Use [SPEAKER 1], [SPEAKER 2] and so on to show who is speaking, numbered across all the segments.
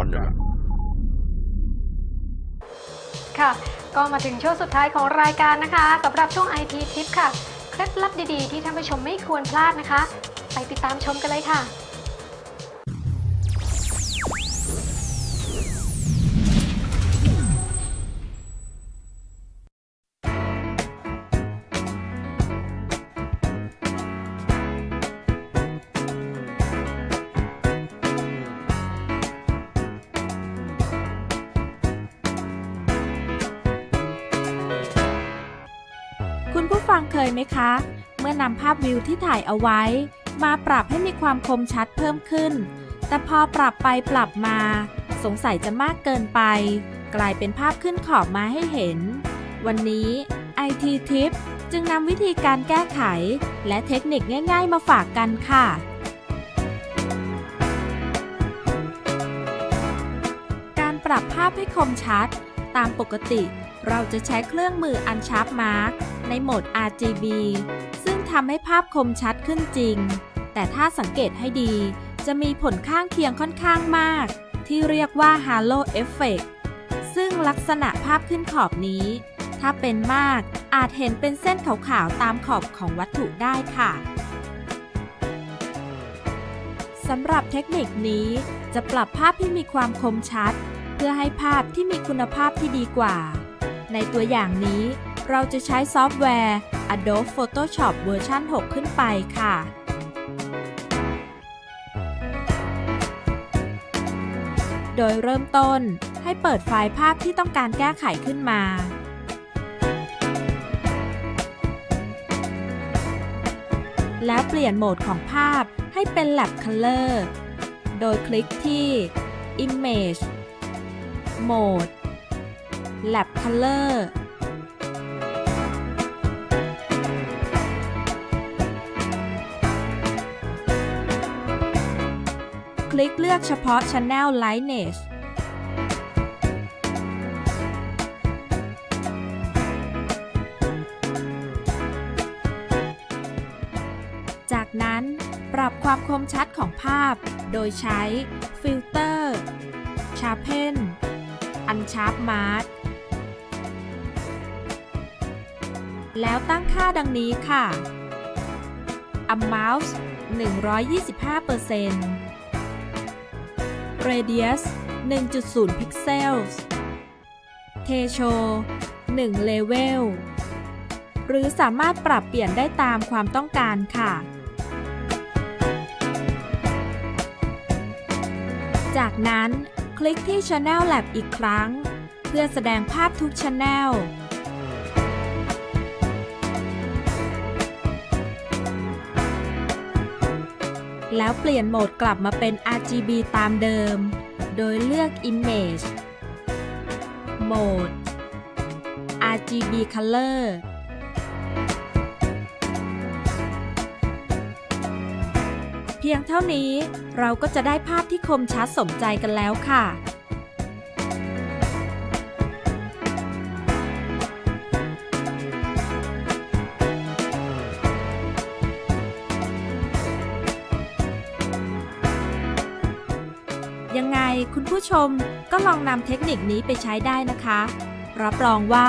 [SPEAKER 1] อนอย่างนั้น
[SPEAKER 2] ค่ะก็มาถึงช่วงสุดท้ายของรายการนะคะสำหรับช่วง IT ทิปค่ะ เคล็ดลับดีๆ ที่ท่านผู้ชมไม่ควรพลาดนะคะ ไปติดตามชมกันเลยค่ะ
[SPEAKER 3] ผู้ฟังเคยไหมคะ เมื่อนำภาพวิวที่ถ่ายเอาไว้ มาปรับให้มีความคมชัดเพิ่มขึ้น แต่พอปรับไปปรับมา สงสัยจะมากเกินไป กลายเป็นภาพขึ้นขอบมาให้เห็น วันนี้ IT Tip จึงนำวิธีการแก้ไข และเทคนิคง่าย ๆ มาฝากกันค่ะการปรับภาพให้คมชัด ตามปกติ เราจะใช้เครื่องมือ Unsharp Mark ในโหมด RGB ซึ่งทำให้ภาพคมชัดขึ้นจริง แต่ถ้าสังเกตให้ดี จะมีผลข้างเคียงค่อนข้างมาก ที่เรียกว่า Halo Effect ซึ่งลักษณะภาพขึ้นขอบนี้ ถ้าเป็นมากอาจเห็นเป็นเส้นขาวๆตามขอบของวัตถุได้ค่ะสำหรับเทคนิคนี้จะปรับภาพให้มีความคมชัด เพื่อให้ภาพที่มีคุณภาพที่ดีกว่า ในตัวอย่างนี้ เราจะใช้ซอฟต์แวร์ Adobe Photoshop เวอร์ชัน6 ขึ้นไปค่ะ โดยเริ่มต้นให้เปิดไฟล์ภาพที่ต้องการแก้ไขขึ้นมา แล้วเปลี่ยนโหมดของภาพให้เป็น Lab Color โดยคลิกที่ Image Mode Lab Color คลิกเลือกเฉพาะ Channel Lightness จากนั้นปรับความคมชัดของภาพ โดยใช้ ฟิลเตอร์ Sharpen Unsharp Mask แล้วตั้งค่าดังนี้ค่ะ Amount 125% Radius 1.0 Pixels Threshold 1 Level หรือสามารถปรับเปลี่ยนได้ตามความต้องการค่ะ จากนั้นคลิกที่ Channel Lab อีกครั้ง เพื่อแสดงภาพทุก Channel แล้วเปลี่ยนโหมดกลับมาเป็น RGB ตามเดิม โดยเลือก Image Mode RGB Color เพียงเท่านี้เราก็จะได้ภาพที่คมชัดสมใจกันแล้วค่ะ คุณผู้ชมก็ลองนำเทคนิคนี้ไปใช้ได้นะคะ รับรองว่า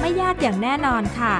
[SPEAKER 3] ไม่ยากอย่างแน่นอนค่ะ